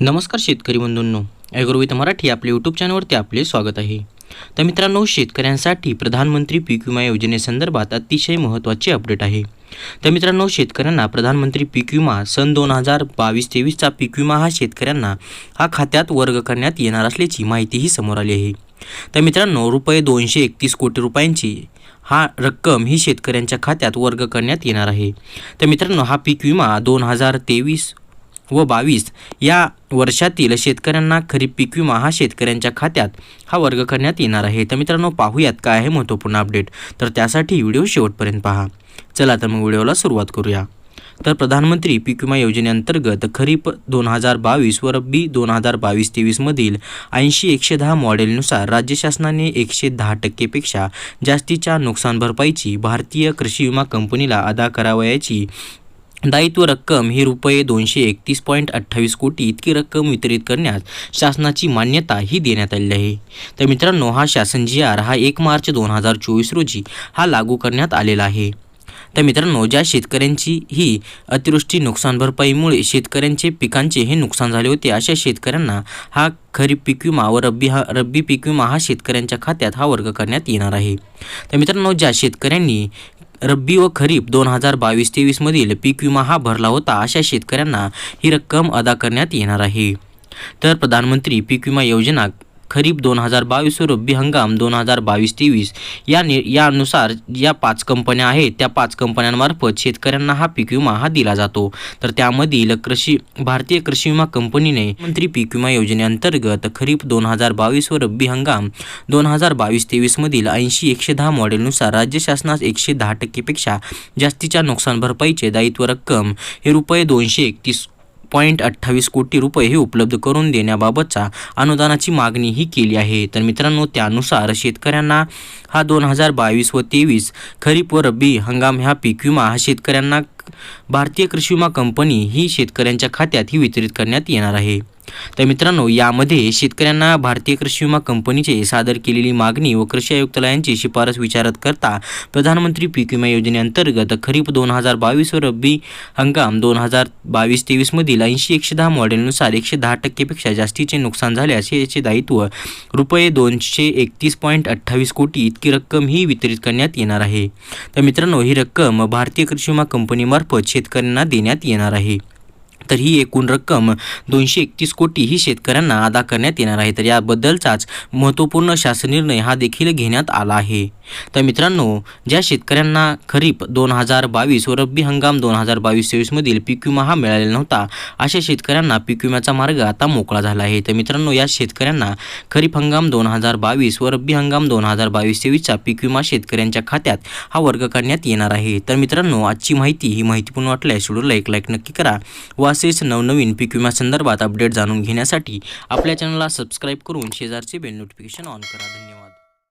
नमस्कार शेतकरी बंधूंनो. ॲग्रोविथ मराठी आपल्या यूट्यूब चॅनलवरती आपले स्वागत आहे. तर मित्रांनो शेतकऱ्यांसाठी प्रधानमंत्री पीक विमा योजनेसंदर्भात अतिशय महत्त्वाचे अपडेट आहे. तर मित्रांनो शेतकऱ्यांना प्रधानमंत्री पीक विमा सन दोन हजार बावीस तेवीसचा पीक विमा हा शेतकऱ्यांना हा खात्यात वर्ग करण्यात येणार असल्याची माहितीही समोर आली आहे. तर मित्रांनो रुपये दोनशे एकतीस कोटी रुपयांची हा रक्कम ही शेतकऱ्यांच्या खात्यात वर्ग करण्यात येणार आहे. तर मित्रांनो हा पीक विमा दोन हजार तेवीस व बावीस. या वर्षातील शेतकऱ्यांना खरीप पीक विमा हा शेतकऱ्यांच्या खात्यात हा वर्ग करण्यात येणार आहे. तर मित्रांनो पाहूयात काय आहे महत्त्वपूर्ण अपडेट तर त्यासाठी व्हिडिओ शेवटपर्यंत पहा. चला तर मग व्हिडिओला सुरुवात करूया. तर प्रधानमंत्री पीक विमा योजनेअंतर्गत खरीप दोन हजार बावीस व रब्बी दोन हजार बावीस तेवीसमधील ऐंशी एकशे दहा मॉडेलनुसार राज्य शासनाने एकशे दहा टक्केपेक्षा जास्तीच्या नुकसान भरपाईची भारतीय कृषी विमा कंपनीला अदा करावयाची दायित्व रक्कम ही रुपये दोनशे एकतीस पॉईंट अठ्ठावीस कोटी इतकी रक्कम वितरित करण्यास शासनाची मान्यता ही देण्यात आली आहे. तर मित्रांनो हा शासन जी आर हा एक मार्च दोन हजार चोवीस रोजी हा लागू करण्यात आलेला आहे. तर मित्रांनो ज्या शेतकऱ्यांची ही अतिवृष्टी नुकसान भरपाईमुळे शेतकऱ्यांचे पिकांचे हे नुकसान झाले होते अशा शेतकऱ्यांना हा खरीप पीक विमा व रब्बी हा रब्बी पीक विमा हा शेतकऱ्यांच्या खात्यात हा वर्ग करण्यात येणार आहे. तर मित्रांनो ज्या शेतकऱ्यांनी रब्बी व खरीप दोन हजार बावीस तेवीसमधील पीक विमा हा भरला होता अशा शेतकऱ्यांना ही रक्कम अदा करण्यात येणार आहे. तर प्रधानमंत्री पीक विमा योजना खरीप दोन हजार बावीस व रब्बी हंगाम दोन हजार बावीस तेवीस या नि यानुसार या पाच कंपन्या आहेत त्या पाच कंपन्यांमार्फत शेतकऱ्यांना हा पीक विमा हा दिला जातो. तर त्यामधील कृषी भारतीय कृषी विमा कंपनीने मंत्री पीक विमा योजनेअंतर्गत खरीप दोन हजार बावीस व रब्बी हंगाम दोन हजार बावीस तेवीसमधील ऐंशी एकशे दहा मॉडेलनुसार राज्य शासनास एकशे दहा टक्केपेक्षा जास्तीच्या नुकसान भरपाईचे दायित्व रक्कम हे रुपये दोनशे एकतीस पॉईंट अठ्ठावीस कोटी रुपये हे उपलब्ध करून देण्याबाबतचा अनुदानाची मागणीही केली आहे. तर मित्रांनो त्यानुसार शेतकऱ्यांना हा दोन हजार बावीस व तेवीस खरीप व रब्बी हंगाम ह्या पीक विमा हा शेतकऱ्यांना भारतीय कृषी विमा कंपनी ही शेतकऱ्यांच्या खात्यात ही वितरित करण्यात येणार आहे. तर मित्रांनो यामध्ये शेतकऱ्यांना भारतीय कृषी विमा कंपनीचे सादर केलेली मागणी व कृषी आयुक्तालयांची शिफारस विचारत करता प्रधानमंत्री पीक विमा योजनेअंतर्गत खरीप दोन हजार बावीस व रब्बी हंगाम दोन हजार बावीस तेवीसमधील ऐंशी एकशे दहा मॉडेलनुसार एकशे दहा टक्केपेक्षा जास्तीचे नुकसान झाल्यास याचे दायित्व रुपये दोनशे एकतीस पॉईंट अठ्ठावीस कोटी इतकी रक्कम ही वितरित करण्यात येणार आहे. तर मित्रांनो ही रक्कम भारतीय कृषी विमा कंपनीमार्फत शेतकऱ्यांना देण्यात येणार आहे. तर ही एकूण रक्कम दोनशे एकतीस कोटी ही शेतकऱ्यांना अदा करण्यात येणार आहे. तर याबद्दलचाच महत्त्वपूर्ण शासन निर्णय हा देखील घेण्यात आला आहे. तर मित्रांनो ज्या शेतकऱ्यांना खरीप दोन हजार बावीस व रब्बी हंगाम दोन हजार बावीस तेवीसमधील पीक विमा हा मिळालेला नव्हता अशा शेतकऱ्यांना पीक विम्याचा मार्ग आता मोकळा झाला आहे. तर मित्रांनो या शेतकऱ्यांना खरीप हंगाम दोन हजार बावीस व रब्बी हंगाम दोन हजार बावीस तेवीसचा पीक विमा शेतकऱ्यांच्या खात्यात हा वर्ग करण्यात येणार आहे. तर मित्रांनो आजची माहिती ही माहितीपूर्ण वाटल्यास व्हिडिओला एक लाईक नक्की करा व असेच नवनवीन पीक विम्यासंदर्भात अपडेट जाणून घेण्यासाठी आपल्या चॅनलला सबस्क्राईब करून शेजारचे बेल नोटिफिकेशन ऑन करा. धन्यवाद.